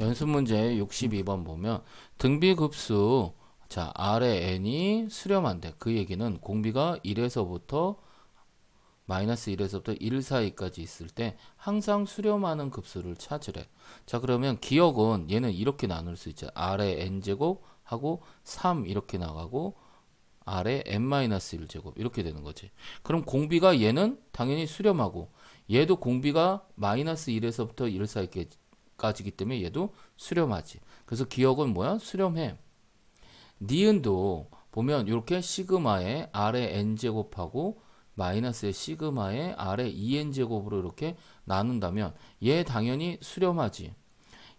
연습 문제 62번 보면 등비급수 자 아래 n이 수렴한 데 그 얘기는 공비가 1에서부터 마이너스 1에서부터 1 사이까지 있을 때 항상 수렴하는 급수를 찾으래. 자 그러면 기억은 얘는 이렇게 나눌 수 있죠. 아래 n제곱 하고 3 이렇게 나가고 아래 n-1제곱 이렇게 되는 거지. 그럼 공비가 얘는 당연히 수렴하고 얘도 공비가 마이너스 1에서부터 1 사이까지 기 때문에 얘도 수렴하지. 그래서 기억은 뭐야? 수렴해. 니은도 보면 이렇게 시그마의 아래 n제곱하고 마이너스의 시그마의 아래 2n제곱으로 이렇게 나눈다면 얘 당연히 수렴하지.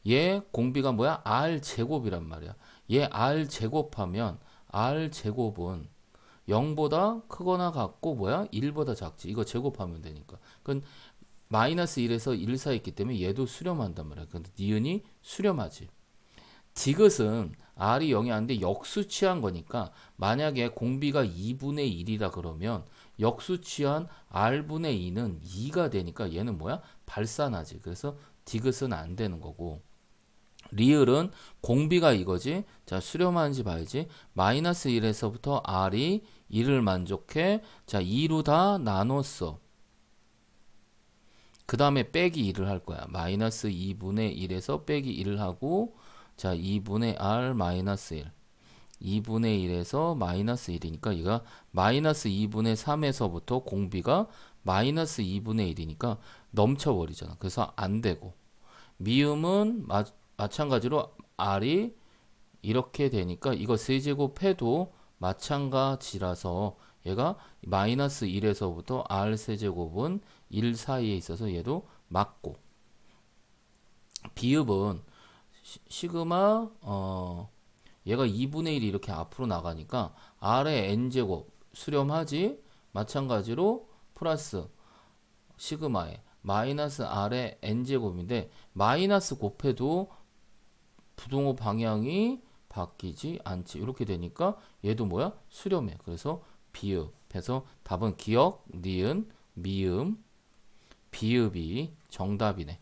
얘 공비가 뭐야? r제곱이란 말이야. 얘 r제곱하면 r제곱은 0보다 크거나 같고 뭐야? 1보다 작지. 이거 제곱하면 되니까. 그건 마이너스 1에서 1 사이 있기 때문에 얘도 수렴한단 말이야. 근데 니은이 수렴하지. 디귿은 r이 0이 아닌데 역수치한 거니까 만약에 공비가 2분의 1이라 그러면 역수치한 r분의 2는 2가 되니까 얘는 뭐야? 발산하지. 그래서 디귿은 안 되는 거고 리을은 공비가 이거지. 자, 수렴하는지 봐야지. 마이너스 1에서부터 r이 1을 만족해. 자, 2로 다 나눴어. 그 다음에 빼기 1을 할 거야. 마이너스 2분의 1에서 빼기 1을 하고 자, 2분의 r 마이너스 1. 2분의 1에서 마이너스 1이니까 이가 마이너스 2분의 3에서부터 공비가 마이너스 2분의 1이니까 넘쳐버리잖아. 그래서 안 되고. 미음은 마, 마찬가지로 r이 이렇게 되니까 이거 세제곱해도 마찬가지라서 얘가 마이너스 1에서부터 r 세제곱은 1 사이에 있어서 얘도 맞고. 비읍은 시, 시그마 어 얘가 2분의 1이 이렇게 앞으로 나가니까 r의 n제곱 수렴하지 마찬가지로 플러스 시그마에 마이너스 r의 n제곱인데 마이너스 곱해도 부동호 방향이 바뀌지 않지. 이렇게 되니까 얘도 뭐야? 수렴해. 그래서 비읍. 해서 답은 기억 니은 미음 비읍이 정답이네